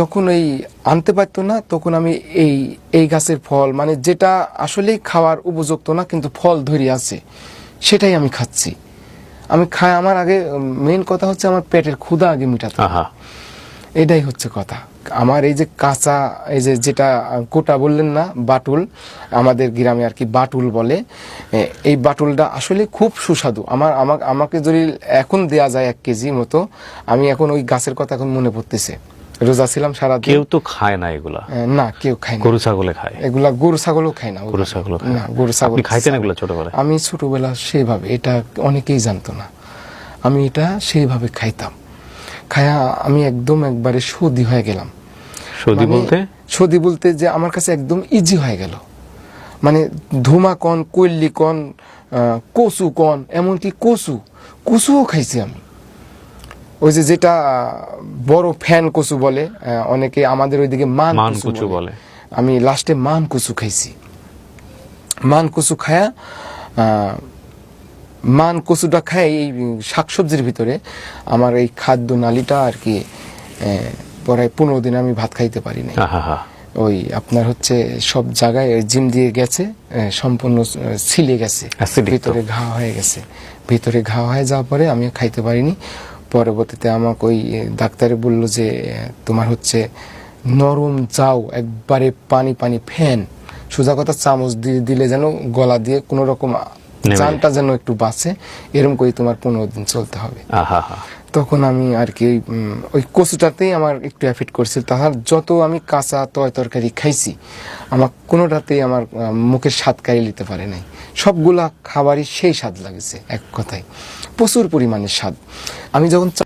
যখন এই আনতে পারতো না তখন আমি এই এই গাছের ফল মানে যেটা আসলেই খাওয়ার উপযুক্ত না কিন্তু ফল ধরে আছে সেটাই আমি খাচ্ছি। আমি খাই আমার আগে মেন কথা হচ্ছে আমার পেটের ক্ষুধা আগে মিটাতে। এটাই হচ্ছে কথা। আমার এই যে কাঁচা এই যে যেটা কোটা বললেন না বাটুল আমাদের গ্রামে আর কি বাটুল বলে এই বাটুলটা আসলে খুব সুস্বাদু। আমার আমাকে আমাকে যদি এখন দেয়া যায় এক কেজি মতো আমি এখন ওই গাছের কথা এখন মনে পড়তেছে। রোজা ছিলাম সারা কেউ তো খায় না এগুলা। না কেউ খায় না। গরু ছাগলে খায়। এগুলা গরু ছাগলও খায় না গরু ছাগলও খায়। না গরু ছাগল খাইতেন এগুলো ছোটবেলায়? আমি ছোটবেলা সেভাবে এটা অনেকেই জানতো না। আমি এটা সেইভাবে খাইতাম। খায়া আমি একদম একবারে সর্দি হয়ে গেলাম। সর্দি মানে বলতে? সর্দি বলতে যে আমার কাছে একদম ইজি হয়ে গেল। মানে ধুমা কন কৈল্লি কন আহ, কচু কন এমনকি কচু। কচুও খাইছি আমি। ওই যে যেটা বড় ফ্যান কচু বলে অনেকে আমাদের ওইদিকে মান কচু বলে। আমি লাস্টে মান কচু খাইছি। মান কচু খায়া মান কচুটা খাই এই শাকসবজির ভিতরে। আমার এই খাদ্য নালীটা আর কি প্রায় পনেরো দিন আমি ভাত খাইতে পারি না ওই আপনার হচ্ছে সব জায়গায় জিম দিয়ে গেছে সম্পূর্ণ ছিলে গেছে। ভিতরে ঘা হয়ে গেছে। ভিতরে ঘা হয়ে যাওয়ার পরে আমি খাইতে পারিনি। পরবর্তীতে আমাকে ওই ডাক্তারে বলল যে তোমার হচ্ছে নরম চাও, একবারে পানি পানি, ফ্যান। সোজা কথা চামচ দিয়ে দিলে যেন গলা দিয়ে কোনো রকম চানটা যেন একটু বাঁচে এরকম করে তোমার পনেরো দিন চলতে হবে। তখন আমি আর কি ওই, কচুটাতেই আমার একটু এফেক্ট করছিল তাহার যত আমি কাঁচা তয় তরকারি খাইছি আমার কোনোটাতেই আমার মুখের স্বাদ কাড়ি নিতে পারে নাই। সবগুলা খাবারই সেই স্বাদ লাগেছে এক কথায়। প্রচুর পরিমাণে স্বাদ। আমি যখন